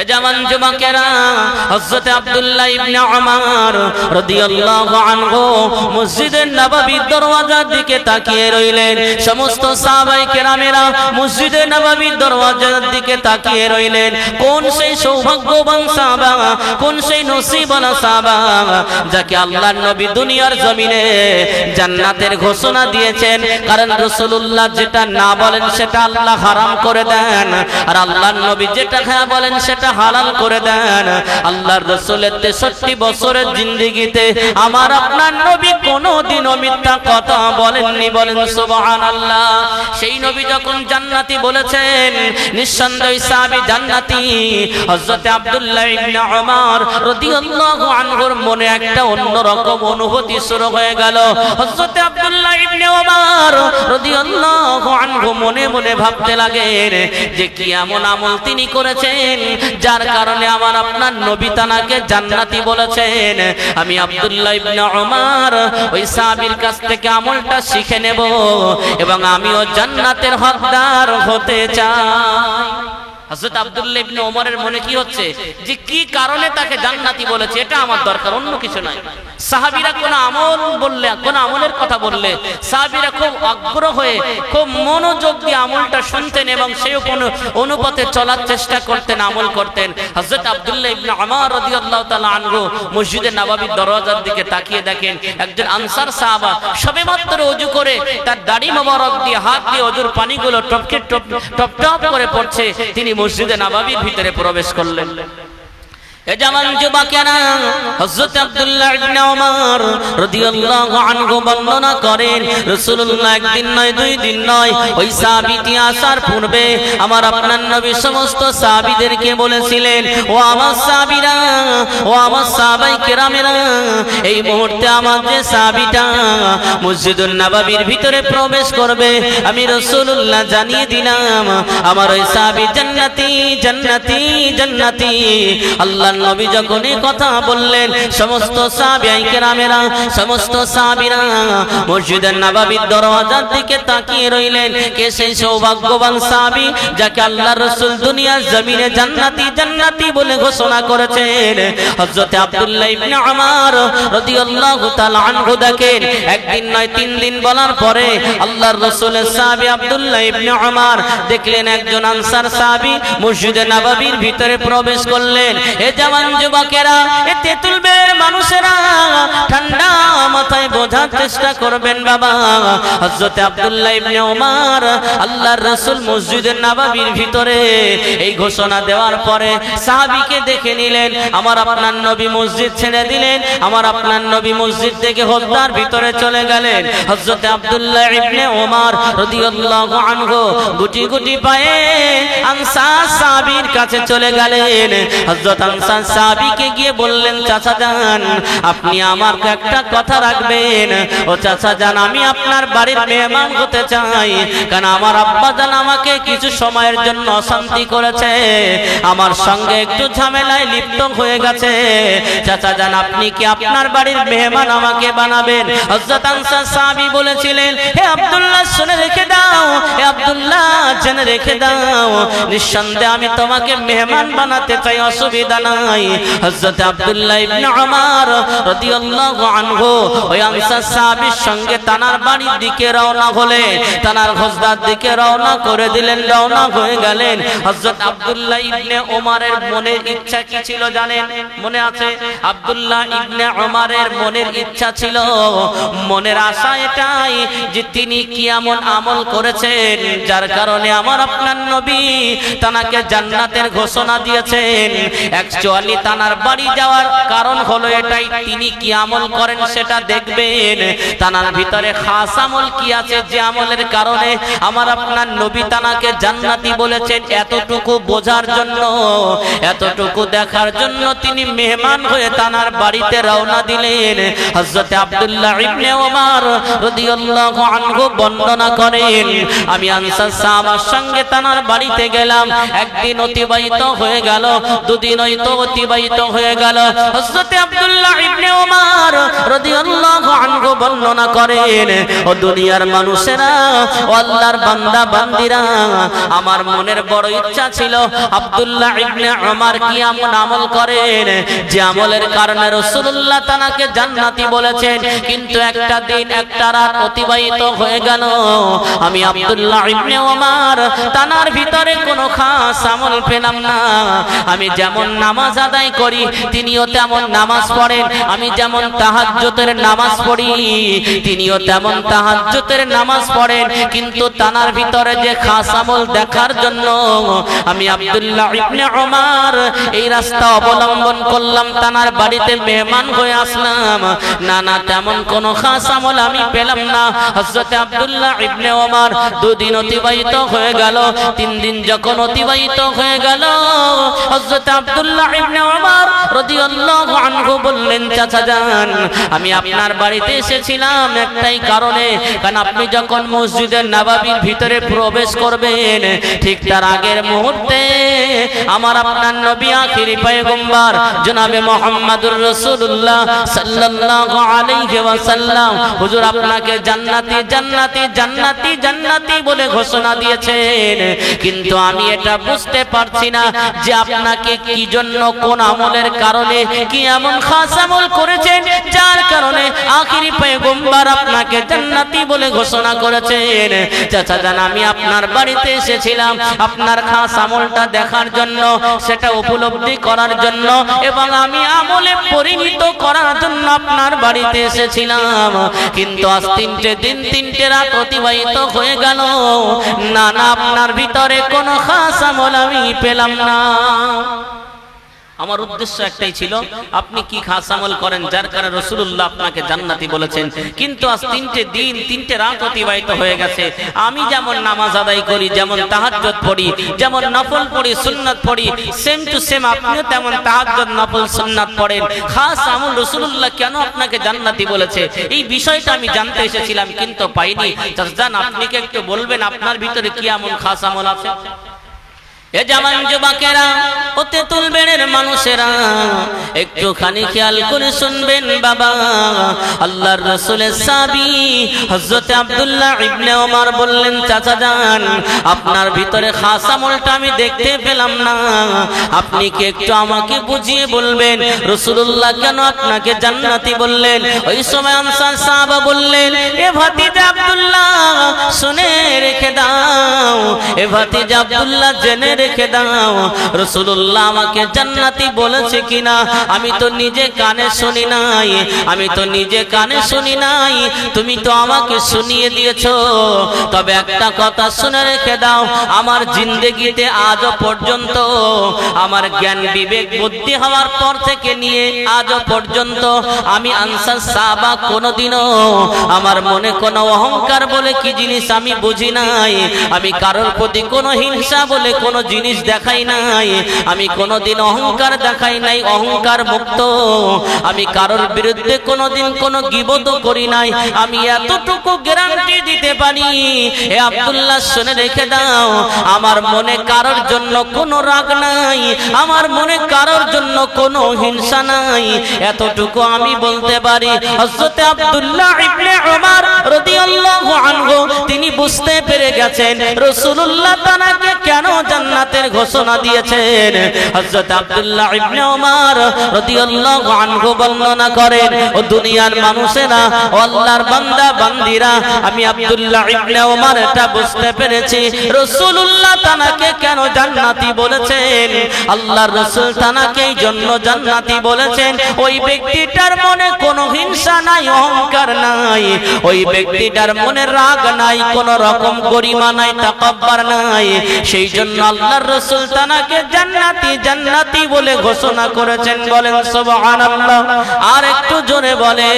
এ জামান যুবকেরা, হযরত আব্দুল্লাহ ইবনে ওমর রাদিয়াল্লাহু আনহু মসজিদের নববীর দরওয়াজার দিকে তাকিয়ে রইলেন। সমস্ত সাহাবাই কেরামেরা মসজিদের নববীর দরওয়াজার দিকে তাকিয়ে রইলেন। কোন সেই সৌভাগ্যবান সাহাবা, কোন সেই নসিবওয়ালা সাহাবা যাকে আল্লাহর নবী দুনিয়ার জমিনে জান্নাতের ঘোষণা দিয়েছেন? কারণ রাসূলুল্লাহ যেটা না বলেন সেটা আল্লাহ হারাম করে দেন। আর আল্লাহর নবী যেটা হ্যাঁ বলেন সেটা হালাল করে দেন। আল্লাহর রসুলের তেষট্টি বছরের জিন্দিগিতে আমার আপনার নবী কোনোদিনও মিথ্যা কথা বলেননি বলেন সুবহান আল্লাহ সেই নবী যখন জান্নাতি বলেছেন, নিঃসন্দেহ সাহাবী জান্নাতি, হযরত আব্দুল্লাহ ইবনে ওমর রাদিয়াল্লাহু আনহুর মনে একটা অন্যরকম অনুভূতি শুরু হয়ে গেল। হযরত আব্দুল্লাহ ইবনে ওমর রাদিয়াল্লাহু আনহু মনে মনে ভাবতে লাগেন যে কি এমন আমল তিনি করেছেন যার কারণে আমার আপনার নবী তানাকে জান্নাতি বলেছেন। আমি আব্দুল্লাহ ইবনে ওমর ওই সাহাবীর কাছ থেকে আমলটা শিখে নেব এবং আমিও জান্নাতের হকদার হতে চাই। অনুপাতে চলার চেষ্টা করতেন, আমল করতেন। হযরত আব্দুল্লাহ মসজিদে দিকে তাকিয়ে দেখেন, একজন আনসার সাহাবা সবেমাত্র ওযু করে তার দাড়ি মোবারক দিয়ে, হাত দিয়ে ওযুর পানিগুলো টপকে টপ টপ টপ করে পড়ছে। তিনি মসজিদে নাবাবির ভিতরে প্রবেশ করলেন। বলেছিলেন, ও আমার ও আমার কেরামেরা, এই মুহূর্তে আমার যে মসজিদুন নববীর ভিতরে প্রবেশ করবে, আমি রাসূলুল্লাহ জানিয়ে দিলাম, আমার ওই সাহাবী জান্নাতি জান্নাতি জান্নাতি, আল্লাহ নবী যখন এই কথা বললেন, সমস্ত সমস্ত মসজিদের নববীর দরওয়াজার দিকে তাকিয়ে রইলেন। কে সেই সৌভাগ্যবান যাকে আল্লাহ রাসূল দুনিয়ার জমিনে জান্নাতি জান্নাতি বলে ঘোষণা করেছেন? আব্দুল্লাহ একদিন নয় তিন দিন বলার পরে আল্লাহর রাসূলের আব্দুল্লাহ দেখলেন একজন আনসার সাহাবী মসজিদে নববীর ভিতরে প্রবেশ করলেন। এ জওয়ান যুবকেরা, এ তেঁতুল বের মানুষেরা, ঠান্ডা মাথায় বোঝার চেষ্টা করবেন বাবা। হযরত আব্দুল্লাহ ইবনে ওমর আল্লাহর রাসূল মসজিদের নববীর ভিতরে এই ঘোষণা দেওয়ার পরে সাহাবীকে দেখে নিলেন, আমার আপনার নবী মসজিদ ছেড়ে দিলেন, আমার আপনার নবী মসজিদ থেকে হদ্দার ভিতরে চলে গেলেন। হযরত আব্দুল্লাহ ইবনে ওমর রাদিয়াল্লাহু আনহু গুটি গুটি পায়ে আনসার সাহাবীর কাছে চলে গেলেন। হযরত আনসার সাহাবীকে গিয়ে বললেন, চাচা যান আপনি আমার একটা কথা রাখবেন। ও চাচা যান আমি আপনার বাড়ির মেহমান হতে চাই। কারণ আমার আব্বা জান আমাকে কিছু সময়ের জন্য অশান্তি করেছে। আমার সঙ্গে একটু ঝামেলায় লিপ্ত হয়ে গেছে। চাচা যান আপনি কি আপনার বাড়ির মেহমান আমাকে বানাবেন? হযরত আনসার সাহাবী বলেছিলেন, হে আব্দুল্লাহ, শুনে রেখে দাও। হে আব্দুল্লাহ, জেনে রেখে দাও। নিঃসন্দেহে আমি তোমাকে মেহমান বানাতে চাই, অসুবিধা নাই। হযরত আব্দুল্লাহ ইবনে রাদিয়াল্লাহু আনহু ওই আনসার সাহাবীর সঙ্গে তানার বাড়ির দিকে রওনা তানার ঘোষদার দিকে রওনা করে দিলেন, রওনা হয়ে গেলেন। হযরত আব্দুল্লাহ ইবনে মনের ইচ্ছা কি ছিল জানেন? মনে আছে? আব্দুল্লাহ ইবনে মনের ইচ্ছা ছিল। মনের আশা এটাই যে তিনি কি এমন আমল করেছেন, যার কারণে আমার আপনার নবী তানাকে জান্নাতের ঘোষণা দিয়েছেন। অ্যাকচুয়ালি তানার বাড়ি যাওয়ার কারণ হলো এটাই। তিনি কি আমল করেন সেটা দেখবেন। তানার ভিতরে খাস আমল কি আছে যে আমলের কারণে আমার আপনার নবী তানাকে জান্নাতি বলেছেন এতটুকু বোঝার জন্য, এতটুকু দেখার জন্য তিনি মেহমান হয়ে তানার বাড়িতে রওনা দিলেন। হযরত আব্দুল্লাহ ইবনে ওমর রাদিয়াল্লাহু আনহু বর্ণনা করেন, আমি আনসার সাহাবার সঙ্গে তানার বাড়িতে গেলাম। একদিন অতিবাহিত হয়ে গেল, দুদিন হয়তো অতিবাহিত হয়ে গেল। হযরত আব্দুল্লাহ ইবনে ওমর রাদিয়াল্লাহু আনহু বর্ণনা করেন, ও দুনিয়ার মানুষেরা, ও আল্লাহর বান্দা, বান্দিরা, আমার মনের বড় ইচ্ছা ছিল আব্দুল্লাহ ইবনে ওমর কি এমন আমল করেন, যে আমলের কারণে রাসূলুল্লাহ তানাকে জান্নাতি বলেছেন। কিন্তু একটা দিন, একটা রাত অতিবাহিত হয়ে গেল। আমি আব্দুল্লাহ ইবনে ওমর তানার ভিতরে কোনো খাস আমল পেলাম না। আমি যেমন নামাজ আদায় করি, তিনিও তেমন নামাজ পড়েন। আমি যেমন তাহাজ্জুদের নামাজ পড়ি, তিনিও তেমন তাহাজ্জুদের নামাজ পড়েন। কিন্তু তানার ভিতরে যে খাস আমল দেখার জন্য আমি আব্দুল্লাহ ইবনে ওমর এই রাস্তা অবলম্বন করলাম, তানার বাড়িতে মেহমান হয়ে আসলাম। না না, তেমন কোনো খাস আমল আমি পেলাম না। হযরত আব্দুল্লাহ ইবনে ওমর দুদিন অতিবাহিত হয়ে গেল, তিন দিন যখন অতিবাহিত হয়ে গেল, হযরত আব্দুল্লাহ ইবনে ওমর রাদিয়াল্লাহু আনহু বললেন, চাচা যান, আমি আপনার বাড়িতে এসেছিলাম একটাই কারণে। কারণ আপনি যখন মসজিদের নবাবির ভিতরে প্রবেশ করবেন, ঠিক তার আগের মুহূর্তে আমার আপনার নবী আখিরি পয়গম্বর জনাবে মুহাম্মদুর রাসূলুল্লাহ সাল্লাল্লাহু আলাইহি ওয়াসাল্লাম। হুজুর আপনাকে জান্নাতি জান্নাতি জান্নাতি জান্নাতি বলে ঘোষণা দিয়েছেন। কিন্তু আমি এটা বুঝতে পারছি না যে আপনাকে কি জন্য কোন আমলের কারণে কি এমন খাস আমল করেছেন? যার কারণে আখিরি পয়গম্বর আপনাকে জান্নাতি বলে ঘোষণা করেছেন। চাচা জান, আমি আপনার বাড়িতে এসেছিলাম। আপনার খাস আমলটা দেখার জন্য, সেটা উপলব্ধি করার জন্য এবং আমি আমলে পরিণত করার জন্য আপনার বাড়িতে এসেছিলাম। কিন্তু আজ তিনটে দিন, তিনটে রাত অতিবাহিত হয়ে গেল। না না, আপনার ভিতরে কোনো খাস আমল আমি পেলাম না। আমার উদ্দেশ্য একটাই ছিল, আপনি কি খাস আমল করেন, যার কারণে রসুল্লাহ আপনাকে জান্নাতি বলেছেন। কিন্তু আজ তিনটে দিন, তিনটে রাত অতিবাহিত হয়ে গেছে। আমি যেমন নামাজ আদায় করি, যেমন তাহাজ্জত পড়ি, যেমন নফল পড়ি, সুন্নাত পড়ি সেম টু সেম আপনিও তেমন তাহাজ্জত নফল, সুন্নাত পড়েন। খাস আমল রসুল্লাহ কেন আপনাকে জান্নাতি বলেছে? এই বিষয়টা আমি জানতে এসেছিলাম, কিন্তু পাইনি। জান, আপনি কি একটু বলবেন, আপনার ভিতরে কি এমন খাস আমল আছে? এ জামান যুবকেরা ওতে তুলবেনের মানুষেরা, একটুখানি খেয়াল করে শুনবেন বাবা। আল্লাহর রসুলের সাবি হযরতে আব্দুল্লাহ ইবনে ওমর বললেন, চাচা যান, আপনার ভিতরে খাস আমলটা আমি দেখতে পেলাম না। আপনি কি একটু আমাকে বুঝিয়ে বলবেন? রাসূলুল্লাহ কেন আপনাকে জান্নাতি বললেন? ওই সময় আনসার সাহাবা বললেন, এ ভাতিজা আব্দুল্লাহ, শুনে রেখে দাও। এ ভাতিজা আব্দুল্লাহ জেনে রেখে দাও। রসুল্লাহ আমাকে জান্নাতি বলেছে কিনা? আমি তো নিজে কানে শুনি নাই। আমি তো নিজে কানে শুনি নাই। তুমি তো আমাকে শুনিয়ে দিয়েছ। তবে একটা কথা শুনে রেখে দাও। আমার জিন্দগিতে আজও পর্যন্ত, আমার জ্ঞান বিবেক বুদ্ধি হওয়ার পর থেকে নিয়ে আজও পর্যন্ত আমি আনসার সাবা কোনোদিনও আমার মনে কোনো অহংকার বলে কি জিনিস আমি বুঝি নাই। আমি কারোর প্রতি কোনো হিংসা বলে কোনো জিনিস দেখাই নাই, আমি কোনোদিন অহংকার দেখাই নাই, অহংকার মুক্ত। আমি কারোর বিরুদ্ধে কোনোদিন কোনো গিবত করি নাই, আমি এতটুকু গ্যারান্টি দিতে পারি। এ আব্দুল্লাহ, শুনে রেখে দাও, আমার মনে কারোর জন্য কোনো রাগ নাই, আমার মনে কারোর জন্য কোনো হিংসা নাই। এতটুকু আমি বলতে পারি, হযরত আব্দুল্লাহ ইবনে ওমর রাদিয়াল্লাহু আনহু, তিনি বুঝতে পেরে গেছেন, রাসূলুল্লাহ তাআলাকে কেন জান্নাতের ঘোষণা দিয়েছেন। হযরত আব্দুল্লাহ ইবনে ওমর রাদিয়াল্লাহু আনহু বর্ণনা করেন, ও দুনিয়ার মানুষেরা, ও আল্লাহর বান্দা, বান্দিরা, আমি আব্দুল্লাহ ইবনে ওমর এটা বুঝতে পেরেছি। রাসূলুল্লাহ তানাকে কেন জান্নাতি বলেছেন? আল্লাহর রাসূল তানাকে এই জন্য জান্নাতি বলেছেন। ওই ব্যক্তিটার মনে কোনো হিংসা নাই, অহংকার নাই। ওই ব্যক্তিটার মনে রাগ নাই, কোন রকম গরিমা নাই, তাকাব্বার নাই। সেই জন্য আল্লাহর রাসূল তানাকে জান্নাতি জান্নাতি বলে ঘোষণা করেছেন। বলেন, সুবহানাল্লাহ। আর একটু জোরে বলে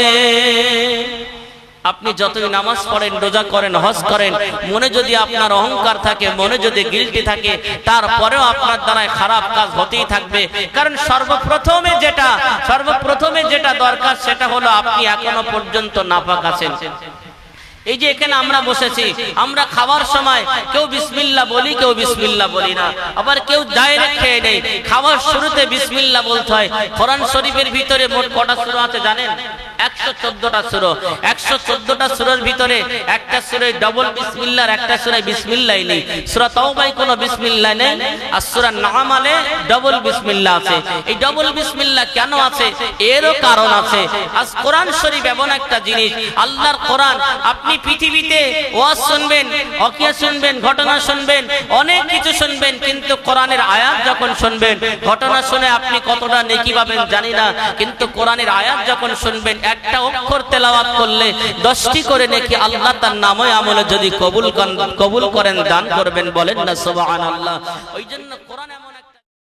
আপনি যতই নামাজ পড়েন, রোজা করেন, হজ করেন, মনে যদি আপনার অহংকার থাকে, মনে যদি গিলটি থাকে, তারপরেও আপনার দ্বারায় খারাপ কাজ হতেই থাকবে। কারণ সর্বপ্রথমে যেটা সর্বপ্রথমে যেটা দরকার, সেটা হলো আপনি এখনও পর্যন্ত নাপাক আছেন। এই যে এখানে আমরা বসেছি, আমরা খাওয়ার সময় কেউ বিসমিল্লা বলি, কেউ বিসমিল্লা বলি না। আবার কেউ ডাইরেক্ট খেয়ে নেই। খাওয়ার শুরুতে বিসমিল্লা বলতে হয়। কোরআন শরীফের ভিতরে মোট কটা শুরু আছে জানেন? একশো চোদ্দটা সুরো একশো চোদ্দটা সুরের ভিতরে একটা সুরে ডবল একটা সুরে কোনো আর আছে। এই ডবল কেন আছে? এরও কারণ আছে। আজ কোরআন শরীফ এমন একটা জিনিস, আল্লাহর কোরআন। আপনি পৃথিবীতে ওয়াজ শুনবেন, অকিয়া শুনবেন, ঘটনা শুনবেন, অনেক কিছু শুনবেন, কিন্তু কোরআনের আয়াত যখন শুনবেন, ঘটনা শুনে আপনি কতটা নেকি পাবেন জানি না, কিন্তু কোরআনের আয়াত যখন শুনবেন একটা অক্ষর তেলাওয়াত করলে দশটি করে নেকি আল্লাহ তার নামে আমলে যদি কবুল কবুল করেন, দান করবেন বলেন না, সুবহানাল্লাহ। ওই জন্য কোরআন এমন